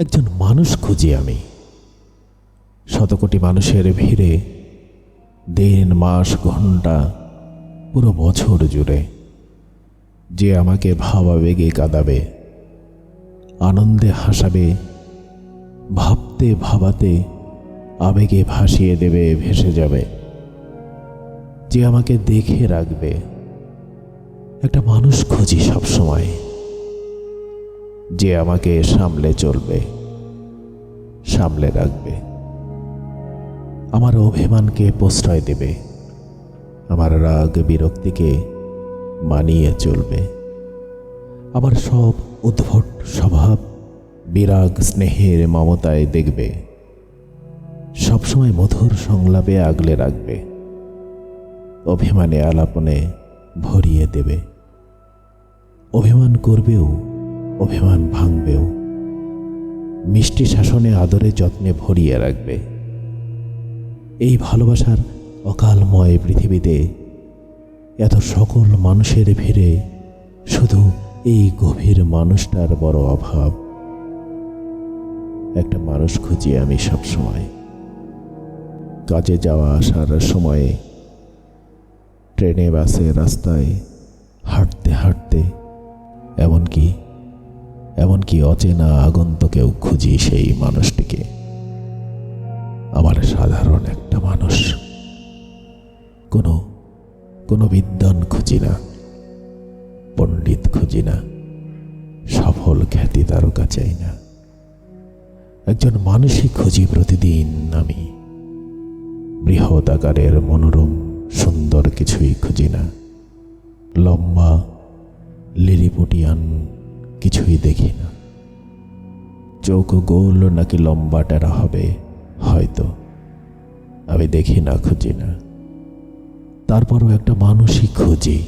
একজন মানুষ খুঁজি আমি। শতকোটি মানুষের ভিড়ে দিন, মাস, ঘণ্টা, পুরো বছর জুড়ে যে আমাকে ভাবাবেগে কাঁদাবে, আনন্দে হাসাবে, ভাবতে ভাবাতে আবেগে ভাসিয়ে দেবে, ভেসে যাবে। যে আমাকে দেখে রাখবে, একটা মানুষ খুঁজি সবসময়। যে আমাকে সামলে চলবে, সামলে রাখবে। আমার অভিমানকে প্রশ্রয় দেবে, আমার রাগ বিরক্তিকে মানিয়ে চলবে। আমার সব উদ্ভট স্বভাব বিরাগ স্নেহের মমতায় দেখবে, সবসময় মধুর সংলাপে আগলে রাখবে, অভিমানে আলাপনে ভরিয়ে দেবে। অভিমান করবেও অভিমান ভাঙবেও। মিষ্টি শাসনে আদরে যত্নে ভরিয়ে রাখবে। এই ভালোবাসার অকালময় পৃথিবীতে এত সকল মানুষের ভিড়ে শুধু এই গভীর মানুষটার বড় অভাব। একটা মানুষ খুঁজি আমি সবসময়। কাজে যাওয়া আসার সময়ে ট্রেনে, বাসে, রাস্তায় হাঁটতে হাঁটতে, এমনকি এমনকি অচেনা আগন্তকেও খুঁজি সেই মানুষটিকে। আমার সাধারণ একটা মানুষ। কোনো কোনো বিদ্যান খুঁজি না। পণ্ডিত খুঁজি না। সফল খ্যাতি তারকা চাই না। একজন মানুষই খুঁজি প্রতিদিন আমি। বৃহৎ আকারের মনোরম, সুন্দর কিছুই খুঁজি না। লম্বা লিরিপুটিয়ান কিছুই দেখি না। চোখ গোল নাকি লম্বা টেরা হবে, হয়তো। আমি দেখি না, খুঁজি না। তারপরও একটা মানুষই খুঁজি।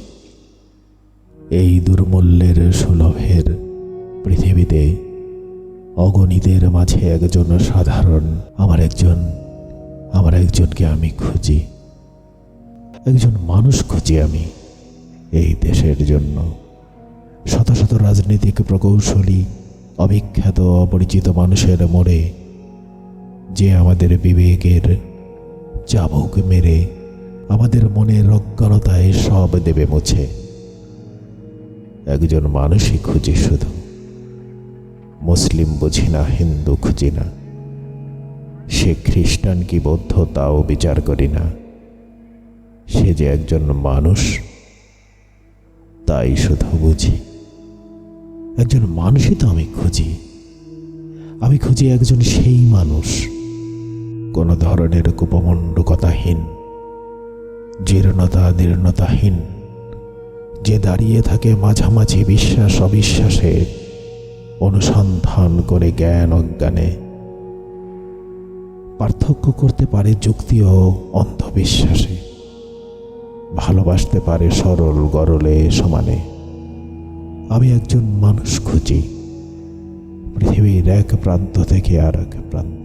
এই দুর্মূল্যের সুলভের পৃথিবীতে অগণিতের মাঝে একজন সাধারণ, আমার একজন, আমার একজনকে আমি খুঁজি। একজন মানুষ খুঁজি আমি এই দেশের জন্য। শত শত রাজনৈতিক প্রকৌশলী, অবিখ্যাত অপরিচিত মানুষের মোড়ে যে আমাদের বিবেকের চাবুক মেরে আমাদের মনের অজ্ঞানতায় সব দেবে মুছে। একজন মানুষই খুঁজি শুধু। মুসলিম বুঝি না, হিন্দু খুঁজি না। সে খ্রিস্টান কি বৌদ্ধ তাও বিচার করি না। সে যে একজন মানুষ, তাই শুধু বুঝি। একজন মানুষই তো আমি খুঁজি। আমি খুঁজি একজন সেই মানুষ। কোনো ধরনের কুপমণ্ডকতাহীন, জীর্ণতা দীর্ণতাহীন, যে দাঁড়িয়ে থাকে মাঝামাঝি বিশ্বাস অবিশ্বাসে, অনুসন্ধান করে জ্ঞান অজ্ঞানে। পার্থক্য করতে পারে যুক্তি ও অন্ধবিশ্বাসে। ভালোবাসতে পারে সরল গরলে সমানে। আমি একজন মানুষ খুঁজি। পৃথিবীর এক প্রান্ত থেকে আর এক প্রান্ত।